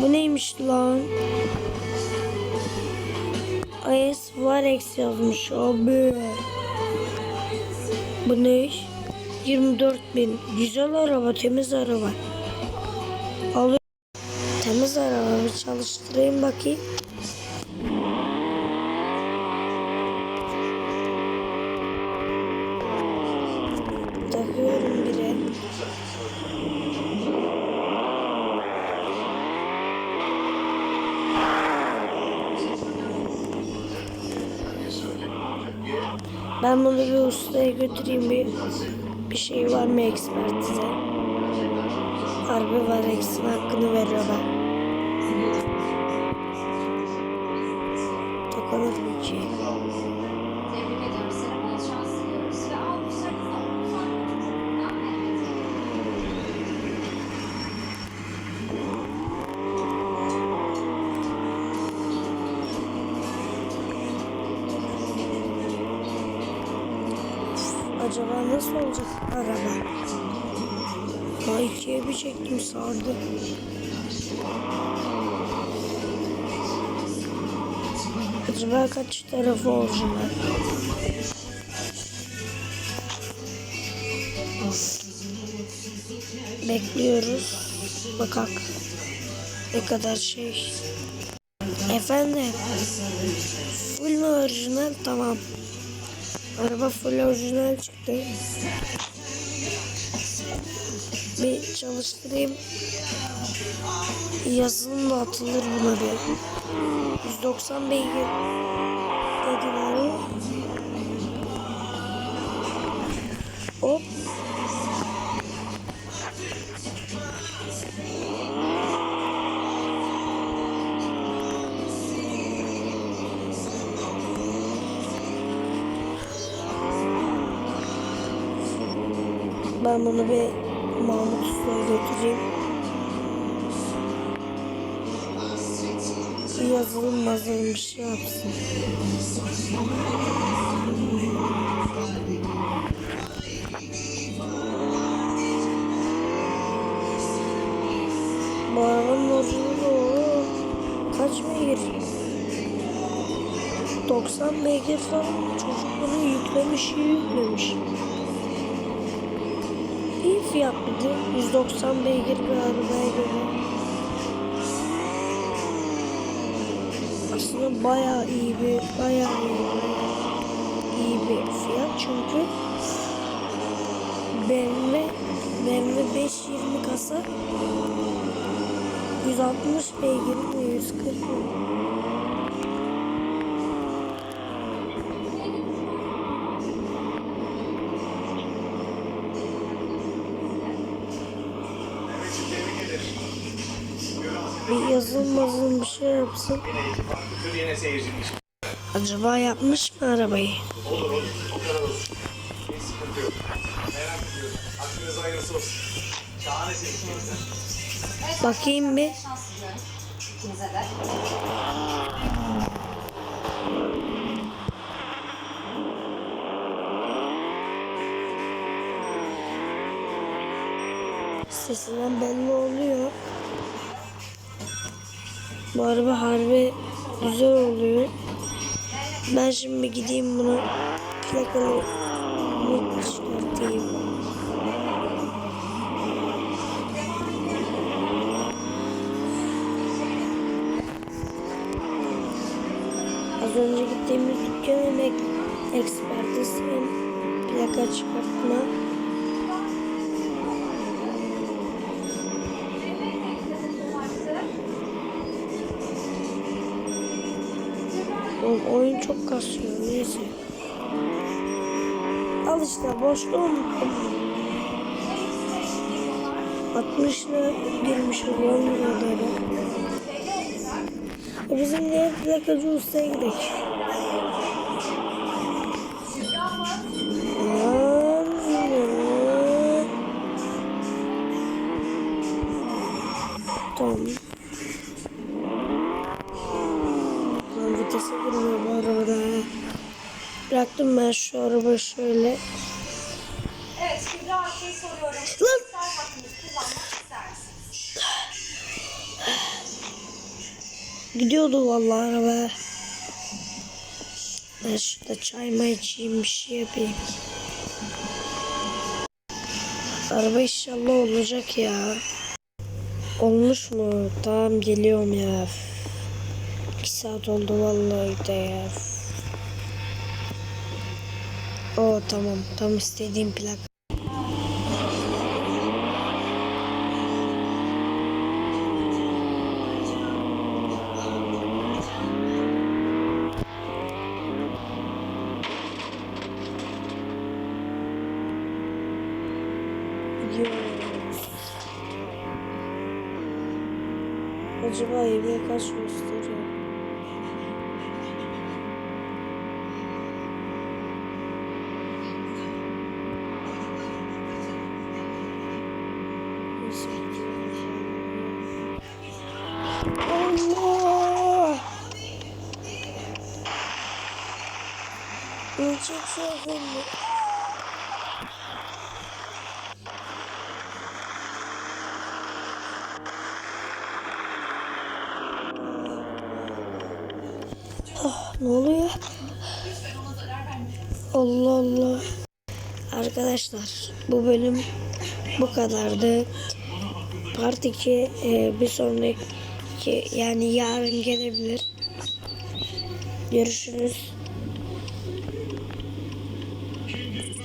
Bu neymiş lan? IS Varex yazmış abi. Bu ne? 24 bin. Güzel araba, temiz araba. Alıyorum. Temiz araba bir çalıştırayım bakayım. Takıyorum bire. Ben bunu bir ustaya götüreyim bir bir şey var mı ekspertize? Harbi var eksin hakkını veriyor Acaba nasıl olacak araba? Ha ikiye bir çektim sardı. Acaba kaç tarafı orijinal? Bekliyoruz. Bakak. Ne kadar şey. Efendim. Full mü orijinal? Tamam. Araba full orijinal çıktı. Bir çalıştırayım. Yazılım da atılır buna bir. 190 beygir dediler. Ben bunu bir Mahmut Usta'ya götüreyim. Yazılım mazılım bir şey yapsın. Bu arabanın. Kaç beygir? 90 beygir falan. Çocuk bunu yüklemiş, yüklemiş. Fiyat bir de 190 beygir bir arabaya göre. Aslında bayağı iyi bir, bayağı iyi, bayağı iyi bir fiyat çünkü BMW, BMW 520 kasa 160 beygir mi 140 mı? Bir yazılım mazılım bir şey yapsın. Acaba yapmış mı arabayı? Olur olur. Bakayım bir. Sesinden belli oluyor. Bu araba harbi güzel oluyor. Ben şimdi gideyim bunu plakalı çıkartayım. Az önce gittiğimiz dükkan emek ekspertisi hem plaka çıkartma. Oğlum oyun çok kasıyor neyse. Al işte boşluğum. 60 lira girmiş olan liraları. E bizim diğer plakacı ustaya gidelim. Bıraktım ben şu arabayı şöyle. Evet, Kübra Akçay'ı soruyorum. Lan! Gidiyordu vallahi araba. Ben şurada çayma içeyim bir şey yapayım. Araba inşallah olacak ya. Olmuş mu? Tamam geliyorum ya. İki saat oldu vallahi de ya. O tamam. Tam istediğim plak. Acaba evine kaç gösteriyor? Allah! Ne çok şey Ne oluyor? Allah Allah. Arkadaşlar bu bölüm bu kadardı. Part 2 e, bir sonraki yani yarın gelebilir. Görüşürüz.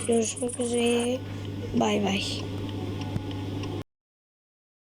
Görüşmek üzere. Bay bay.